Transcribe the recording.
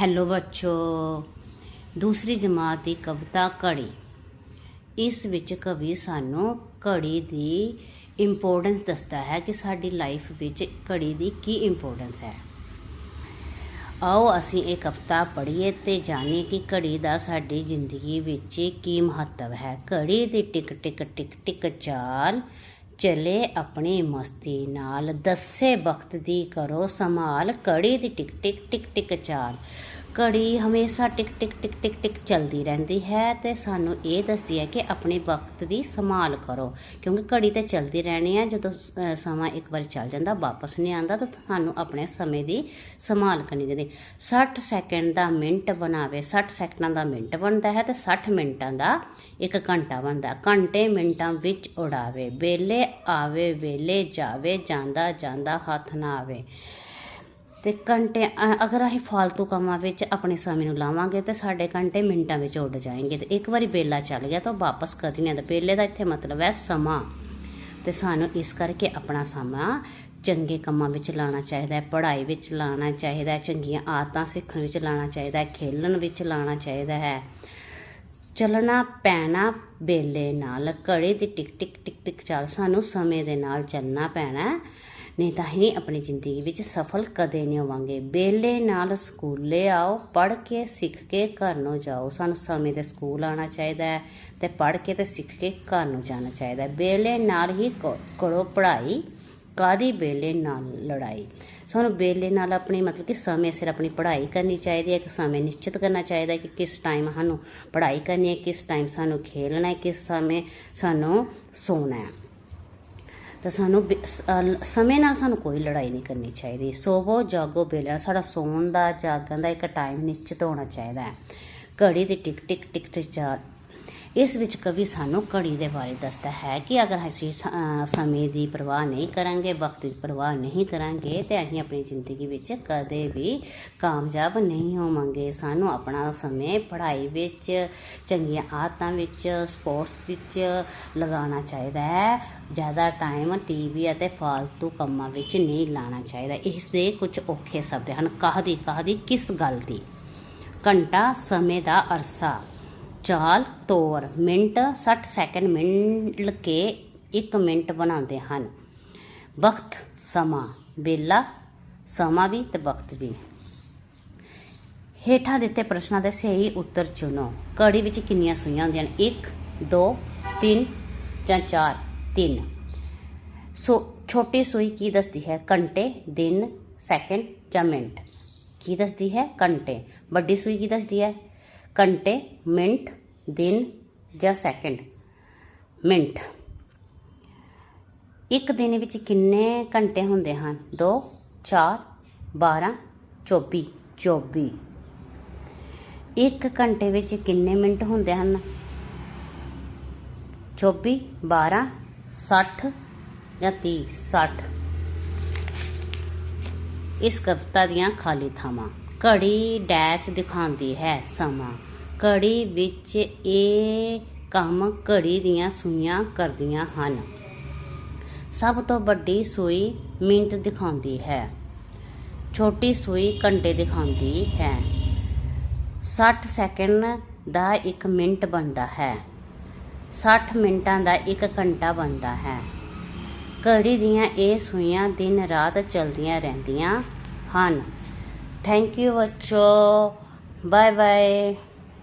Hello ਬੱਚੋ, ਦੂਸਰੀ ਜਮਾਤ ਦੀ ਕਵਿਤਾ ਘੜੀ। ਇਸ ਵਿੱਚ ਕਵੀ ਸਾਨੂੰ ਘੜੀ ਦੀ ਇੰਪੋਰਟੈਂਸ ਦੱਸਦਾ ਹੈ ਕਿ ਸਾਡੀ ਲਾਈਫ ਵਿੱਚ ਘੜੀ ਦੀ ਕੀ ਇੰਪੋਰਟੈਂਸ ਹੈ। ਆਓ ਅਸੀਂ ਇਹ ਕਵਿਤਾ ਪੜ੍ਹੀਏ ਤੇ ਜਾਣੀਏ ਕਿ ਘੜੀ ਦਾ ਸਾਡੀ ਜ਼ਿੰਦਗੀ ਵਿੱਚ ਕੀ ਮਹੱਤਵ ਹੈ। ਘੜੀ ਦੀ ਟਿਕ ਟਿਕ ਟਿਕ ਟਿਕ ਚਾਲ ਚਲੇ ਆਪਣੀ ਮਸਤੀ ਨਾਲ, ਦੱਸੇ ਵਕਤ ਦੀ ਕਰੋ ਸੰਭਾਲ, ਕੜੀ ਦੀ ਟਿਕ ਟਿਕ ਟਿਕ ਟਿਕ ਚਾਲ। ਘੜੀ ਹਮੇਸ਼ਾ ਟਿਕ ਟਿਕ ਟਿਕ ਟਿਕ ਟਿਕ ਚੱਲਦੀ ਰਹਿੰਦੀ ਹੈ ਤੇ ਸਾਨੂੰ ਇਹ ਦੱਸਦੀ ਹੈ ਕਿ ਆਪਣੇ ਵਕਤ ਦੀ ਸੰਭਾਲ ਕਰੋ, ਕਿਉਂਕਿ ਘੜੀ ਤੇ ਚੱਲਦੀ ਰਹਿਣੀ ਹੈ, ਜਦੋਂ ਸਮਾਂ ਇੱਕ ਵਾਰ ਚੱਲ ਜਾਂਦਾ, ਵਾਪਸ ਨਹੀਂ ਆਉਂਦਾ, ਤਾਂ ਸਾਨੂੰ ਆਪਣੇ ਸਮੇਂ ਦੀ ਸੰਭਾਲ ਕਰਨੀ ਚਾਹੀਦੀ 60 ਸੈਕਿੰਡ ਦਾ ਮਿੰਟ ਬਣਾਵੇ 60 ਸੈਕਿੰਡਾਂ ਦਾ ਮਿੰਟ ਬਣਦਾ ਹੈ ਤੇ 60 ਮਿੰਟਾਂ ਦਾ ਇੱਕ ਘੰਟਾ ਬਣਦਾ ਘੰਟੇ ਮਿੰਟਾਂ ਵਿੱਚ ਉਡਾਵੇ, ਵੇਲੇ ਆਵੇ, ਵੇਲੇ ਜਾਵੇ, ਜਾਂਦਾ ਜਾਂਦਾ, ਹੱਥ ਨਾ ਆਵੇ ਤੇ ਘੰਟੇ ਅਗਰ ਅਸੀਂ ਫालतू ਕੰਮਾਂ ਵਿੱਚ ਆਪਣੇ ਸਮੇਂ ਨੂੰ ਲਾਵਾਂਗੇ ਤੇ ਸਾਡੇ ਘੰਟੇ ਮਿੰਟਾਂ ਵਿੱਚ ਉੱਡ ਜਾਣਗੇ ਤੇ ਇੱਕ ਵਾਰੀ ਬੇਲਾ ਚੱਲ ਗਿਆ ਤਾਂ ਉਹ ਵਾਪਸ ਕਦੀ ਨਹੀਂ ਆਉਂਦਾ। ਬੇਲੇ ਦਾ ਇੱਥੇ ਮਤਲਬ ਹੈ ਸਮਾਂ। ਤੇ ਸਾਨੂੰ ਇਸ ਕਰਕੇ ਆਪਣਾ ਸਮਾਂ ਚੰਗੇ ਕੰਮਾਂ ਵਿੱਚ ਲਾਉਣਾ ਚਾਹੀਦਾ ਹੈ, ਪੜ੍ਹਾਈ ਵਿੱਚ ਲਾਉਣਾ ਚਾਹੀਦਾ ਹੈ, ਚੰਗੀਆਂ ਆਦਤਾਂ ਸਿੱਖਣ ਵਿੱਚ ਲਾਉਣਾ ਚਾਹੀਦਾ ਹੈ, ਖੇਲਣ ਵਿੱਚ ਲਾਉਣਾ ਚਾਹੀਦਾ ਹੈ। ਚੱਲਣਾ, ਪੈਣਾ ਬੇਲੇ ਨਾਲ ਘੜੇ ਦੀ ਟਿਕ ਟਿਕ ਟਿਕ ਟਿਕ ਚੱਲ, ਸਾਨੂੰ ਸਮੇਂ ਦੇ ਨਾਲ ਚੱਲਣਾ ਪੈਣਾ ਨਹੀਂ ਤਾਂ ਹੀ ਆਪਣੀ ਜ਼ਿੰਦਗੀ ਵਿੱਚ ਸਫਲ ਕਦੇ ਨਹੀਂ ਹੋਵਾਂਗੇ। ਬੇਲੇ ਨਾਲ ਸਕੂਲੇ ਆਓ, ਪੜ੍ਹ ਕੇ, ਸਿੱਖ ਕੇ ਘਰ ਨੂੰ ਜਾਓ। ਸਾਨੂੰ ਸਮੇਂ 'ਤੇ ਸਕੂਲ ਆਉਣਾ ਚਾਹੀਦਾ ਹੈ ਤੇ ਪੜ੍ਹ ਕੇ ਤੇ ਸਿੱਖ ਕੇ ਘਰ ਨੂੰ ਜਾਣਾ ਚਾਹੀਦਾ ਹੈ। ਬੇਲੇ ਨਾਲ ਹੀ ਕ- ਕਰੋ ਪੜ੍ਹਾਈ। ਕਾਦੀ ਬੇਲੇ ਨਾਲ ਲੜਾਈ? ਸਾਨੂੰ ਬੇਲੇ ਨਾਲ ਆਪਣੀ ਮਤਲਬ ਕਿ ਸਮੇਂ ਸਿਰ ਆਪਣੀ ਪੜ੍ਹਾਈ ਕਰਨੀ ਚਾਹੀਦੀ ਹੈ, ਇੱਕ ਸਮੇਂ ਨਿਸ਼ਚਿਤ ਕਰਨਾ ਚਾਹੀਦਾ ਹੈ ਕਿ ਕਿਸ ਟਾਈਮ ਸਾਨੂੰ ਪੜ੍ਹਾਈ ਕਰਨੀ ਹੈ, ਕਿਸ ਟਾਈਮ ਸਾਨੂੰ ਖੇਲਣਾ ਹੈ, ਕਿਸ ਸਮੇਂ ਸਾਨੂੰ ਸੌਣਾ ਹੈ। ਤਾਂ ਸਾਨੂੰ ਬੇ- ਸਮੇਂ ਨਾਲ ਸਾਨੂੰ ਕੋਈ ਲੜਾਈ ਨਹੀਂ ਕਰਨੀ ਚਾਹੀਦੀ। ਸੋਵੋ, ਜਾਗੋ ਬੇਲੇ ਨਾਲ। ਸਾਡਾ ਸੌਣ ਦਾ, ਜਾਗਣ ਦਾ ਇੱਕ ਟਾਈਮ ਨਿਸ਼ਚਿਤ ਹੋਣਾ ਚਾਹੀਦਾ ਹੈ। ਘੜੀ ਦੀ ਟਿਕ ਟਿਕ ਟਿਕ ਟਿਕ ਜਾ ਇਸ ਵਿੱਚ ਕਵੀ ਸਾਨੂੰ ਘੜੀ ਦੇ ਬਾਰੇ ਦੱਸਦਾ ਹੈ ਕਿ ਅਗਰ ਅਸੀਂ ਸ- ਸਮੇਂ ਦੀ ਪਰਵਾਹ ਨਹੀਂ ਕਰਾਂਗੇ, ਵਕਤ ਦੀ ਪਰਵਾਹ ਨਹੀਂ ਕਰਾਂਗੇ, ਤੇ ਅਸੀਂ ਆਪਣੀ ਜ਼ਿੰਦਗੀ ਵਿੱਚ ਕਦੇ ਵੀ ਕਾਮਯਾਬ ਨਹੀਂ ਹੋਵਾਂਗੇ। ਸਾਨੂੰ ਆਪਣਾ ਸਮੇਂ ਪੜ੍ਹਾਈ ਵਿੱਚ, ਚੰਗੀਆਂ ਆਦਤਾਂ ਵਿੱਚ, ਸਪੋਰਟਸ ਵਿੱਚ ਲਗਾਉਣਾ ਚਾਹੀਦਾ ਹੈ। ਜ਼ਿਆਦਾ ਟਾਈਮ ਟੀਵੀ ਅਤੇ ਫਾਲਤੂ ਕੰਮਾਂ ਵਿੱਚ ਨਹੀਂ ਲਾਣਾ ਚਾਹੀਦਾ। ਇਸ ਦੇ ਕੁਝ ਔਖੇ ਸ਼ਬਦ ਹਨ। ਕਾਹਦੀ ਕਾਹਦੀ, ਕਿਸ ਗੱਲ ਦੀ? ਘੰਟਾ ਸਮੇਂ ਦਾ ਅਰਸਾ। ਚਾਲ ਤੌਰ। ਮਿੰਟ 60 ਸੈਕਿੰਡ ਮਿਲ ਕੇ 1 ਮਿੰਟ ਬਣਾਉਂਦੇ ਹਨ। ਵਕਤ, ਸਮਾਂ। ਵੇਲਾ, ਸਮਾਂ ਵੀ ਤੇ ਵਕਤ ਵੀ। ਹੇਠਾਂ ਦਿੱਤੇ ਪ੍ਰਸ਼ਨਾਂ ਦੇ ਸਹੀ ਉੱਤਰ ਚੁਣੋ। ਘੜੀ ਵਿੱਚ ਕਿੰਨੀਆਂ ਸੂਈਆਂ ਹੁੰਦੀਆਂ ਹਨ? 1 2 3 ਜਾਂ 4 3 ਸੋ, ਛੋਟੀ ਸੂਈ ਕੀ ਦੱਸਦੀ ਹੈ? ਘੰਟੇ, ਦਿਨ, ਸੈਕਿੰਡ ਜਾਂ ਮਿੰਟ? ਕੀ ਦੱਸਦੀ ਹੈ? ਘੰਟੇ। ਵੱਡੀ ਸੂਈ ਕੀ ਦੱਸਦੀ ਹੈ? ਘੰਟੇ, ਮਿੰਟ, ਦਿਨ ਜਾਂ ਸੈਕਿੰਡ। ਮਿੰਟ। ਇੱਕ ਦਿਨ ਵਿੱਚ ਕਿੰਨੇ ਘੰਟੇ ਹੁੰਦੇ ਹਨ? 2 4 12 24 24 ਇੱਕ ਘੰਟੇ ਵਿੱਚ ਕਿੰਨੇ ਮਿੰਟ ਹੁੰਦੇ ਹਨ? 24 12 60 ਜਾਂ 30 60 ਇਸ ਕਵਿਤਾ ਦੀਆਂ ਖਾਲੀ ਥਾਵਾਂ। ਘੜੀ ਡੈਸ਼ ਦਿਖਾਉਂਦੀ ਹੈ ਸਮਾਂ। ਘੜੀ ਵਿੱਚ ਇਹ ਕੰਮ ਘੜੀ ਦੀਆਂ ਸੂਈਆਂ ਕਰਦੀਆਂ ਹਨ। ਸਭ ਤੋਂ ਵੱਡੀ ਸੂਈ ਮਿੰਟ ਦਿਖਾਉਂਦੀ ਹੈ। ਛੋਟੀ ਸੂਈ ਘੰਟੇ ਦਿਖਾਉਂਦੀ ਹੈ। 60 ਸੈਕਿੰਡ ਦਾ 1 ਮਿੰਟ ਬਣਦਾ ਹੈ। 60 ਮਿੰਟਾਂ ਦਾ 1 ਘੰਟਾ ਬਣਦਾ ਹੈ। ਘੜੀ ਦੀਆਂ ਇਹ ਸੂਈਆਂ ਦਿਨ ਰਾਤ ਚਲਦੀਆਂ ਰਹਿੰਦੀਆਂ ਹਨ। थैंक यू बच्चों बाय बाय